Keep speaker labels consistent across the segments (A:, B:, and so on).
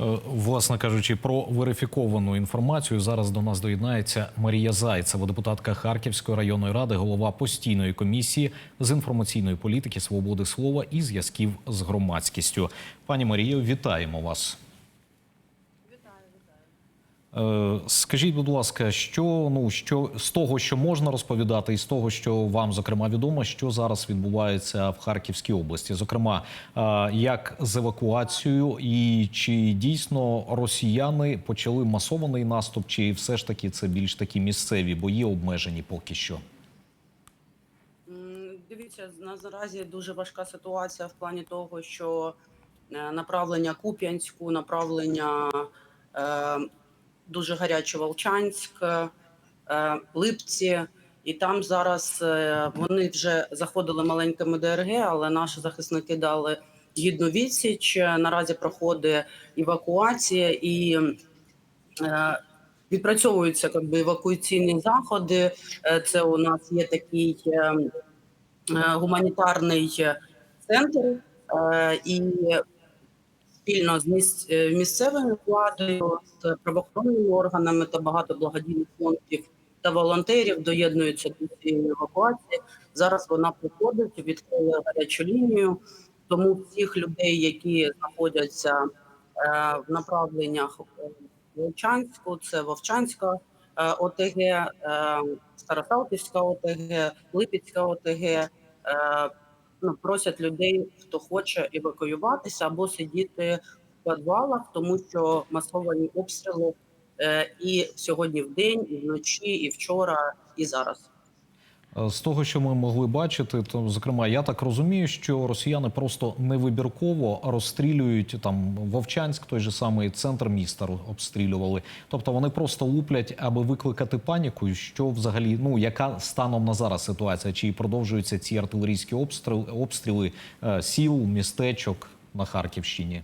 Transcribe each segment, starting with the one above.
A: Е, Власне кажучи, про верифіковану інформацію зараз до нас доєднається Марія Зайцева, депутатка Харківської районної ради, голова постійної комісії з інформаційної політики, свободи слова і зв'язків з громадськістю. Пані Марію, вітаємо вас. Е, Скажіть, будь ласка, що ну що з того, що можна розповідати, і з того, що вам зокрема відомо, що зараз відбувається в Харківській області, зокрема, е, як з евакуацією, і чи дійсно росіяни почали масований наступ, чи все ж таки це більш такі місцеві бої обмежені поки що?
B: Дивіться, на- наразі дуже важка ситуація в плані того, що е, направлення Куп'янську, направлення дуже гаряче Волчанськ, е, Липці. І там зараз е, вони вже заходили маленькими ДРГ, але наші захисники дали гідну відсіч. Наразі проходить евакуація і е, відпрацьовуються как би, евакуаційні заходи. Це у нас є такий гуманітарний центр, і спільно з е, місцевою владою, з правоохоронними органами та багато благодійних фондів та волонтерів доєднуються до цієї евакуації. Зараз вона проходить, відкрили гарячу лінію. Тому всіх людей, які знаходяться е, в направленнях е, Вовчанську, це Вовчанська ОТГ, Старосалтівська ОТГ, Липецька ОТГ. Ну, просять людей, хто хоче евакуюватися або сидіти в підвалах, тому що масовані обстріли е, і сьогодні в день, і вночі, і вчора, і зараз.
A: Е, З того, що ми могли бачити, то зокрема, я так розумію, що росіяни просто невибірково розстрілюють там Вовчанськ, той же самий центр міста обстрілювали. Тобто вони просто луплять, аби викликати паніку. Що взагалі, ну яка станом на зараз ситуація? Чи продовжуються ці артилерійські обстріли, обстріли е, сіл, містечок на Харківщині?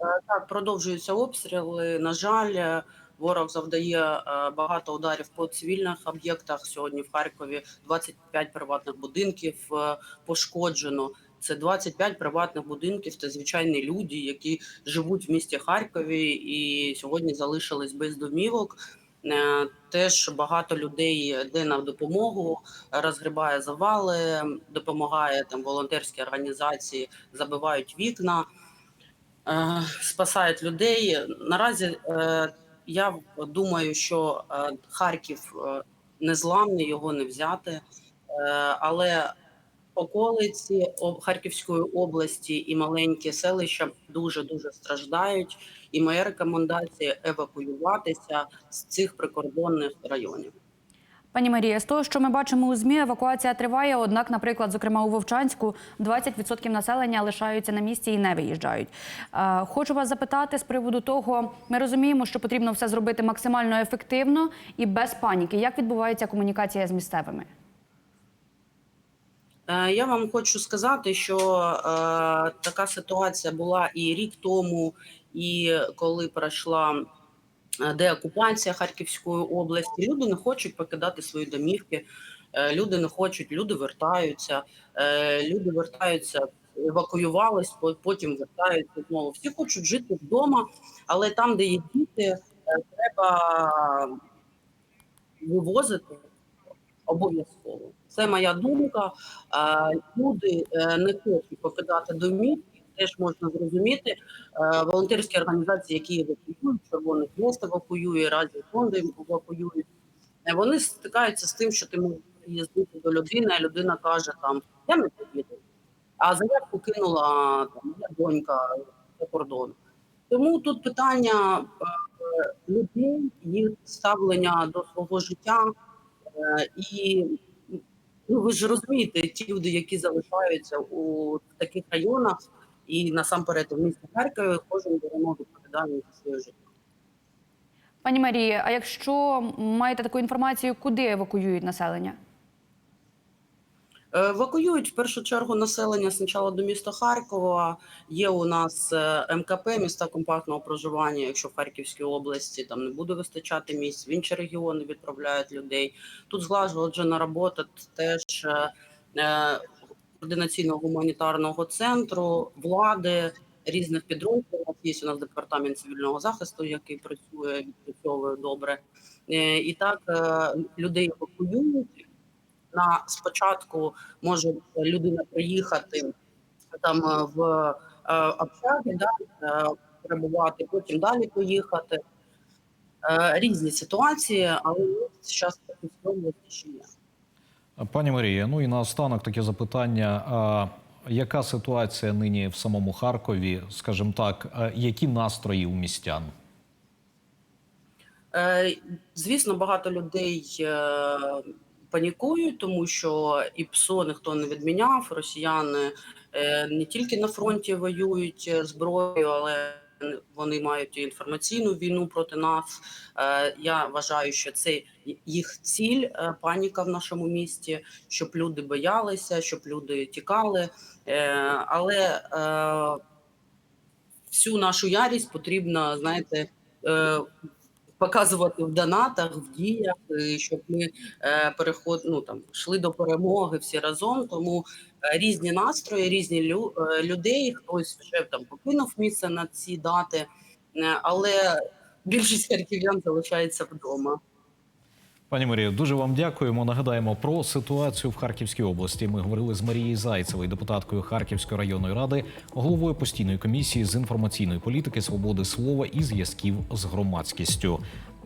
B: Е, Так, продовжуються обстріли. На жаль, ворог завдає е, багато ударів по цивільних об'єктах. Сьогодні в Харкові 25 приватних будинків е, пошкоджено. Це 25 приватних будинків та звичайні люди, які живуть в місті Харкові і сьогодні залишились без домівок. Е, Теж багато людей йде на допомогу, розгрібає завали, допомагає там волонтерські організації, забивають вікна спасають людей. Наразі я думаю, що е, Харків е, незламний, його не взяти, е, але околиці Харківської області і маленькі селища дуже дуже страждають. І моя рекомендація евакуюватися з цих прикордонних районів.
C: Пані Марія, з того, що ми бачимо у змі, евакуація триває. Однак, наприклад, зокрема у Вовчанську, 20% населення лишаються на місці і не виїжджають. Е, Хочу вас запитати з приводу того, ми розуміємо, що потрібно все зробити максимально ефективно і без паніки. Як відбувається комунікація з місцевими?
B: Е, Я вам хочу сказати, що е, така ситуація була і рік тому, і коли пройшла деокупація Харківської області. Люди не хочуть покидати свої домівки, е, люди не хочуть, люди вертаються, е, люди вертаються, евакуювались, по- потім вертаються знову. Всі хочуть жити вдома, але там, де є діти, е, треба вивозити обов'язково. Це моя думка. Е, Люди е, не хочуть покидати домівки, теж можна зрозуміти. Е, Волонтерські організації, які евакуюють, Червоний Хрест евакуює, разі фонди евакуюють. Е, Вони стикаються з тим, що ти можеш приїздити до людини, а людина каже там я не поїду. А заявку кинула там донька за кордон. Тому тут питання е, людей, їх ставлення до свого життя. І ну ви ж розумієте, ті люди, які залишаються у таких районах, і насамперед в місті Харкові, кожен бере відповідальність за своє життя.
C: Пані Марія, а якщо маєте таку інформацію, куди евакуюють населення?
B: Е, Евакуюють в першу чергу населення спочатку до міста Харкова. Є у нас е, МКП, міста компактного проживання. Якщо в Харківській області там не буде вистачати місць, в інші регіони відправляють людей. Тут злагоджена робота теж е, координаційного гуманітарного центру, влади, різних підрозділів. Є у нас департамент цивільного захисту, який працює, відпрацьовує добре. Е, І так е, людей евакуюють. На спочатку може людина приїхати там е, в общаги, да, перебувати, потім далі поїхати. Різні ситуації, але зараз такі ще є.
A: Пані Марія, ну і наостанок таке запитання. А, яка ситуація нині в самому Харкові? Скажімо так, які настрої у містян?
B: Е, Звісно, багато людей е, панікують, тому що і ПСО ніхто не відміняв. Росіяни е, не тільки на фронті воюють зброєю, але вони мають інформаційну війну проти нас. Е, Я вважаю, що це їх ціль, е, паніка в нашому місті, щоб люди боялися, щоб люди тікали. Е, Але всю нашу ярість потрібно, знаєте, показувати в донатах, в діях, щоб ми е, переход, ну, там, йшли до перемоги всі разом. Тому е, різні настрої, різні лю, е, людей. Хтось вже там покинув місце на ці дати, е, але більшість харків'ян залишається вдома.
A: Пані Марію, дуже вам дякуємо. Нагадаємо про ситуацію в Харківській області. Ми говорили з Марією Зайцевою, депутаткою Харківської районної ради, головою постійної комісії з інформаційної політики, свободи слова і зв'язків з громадськістю.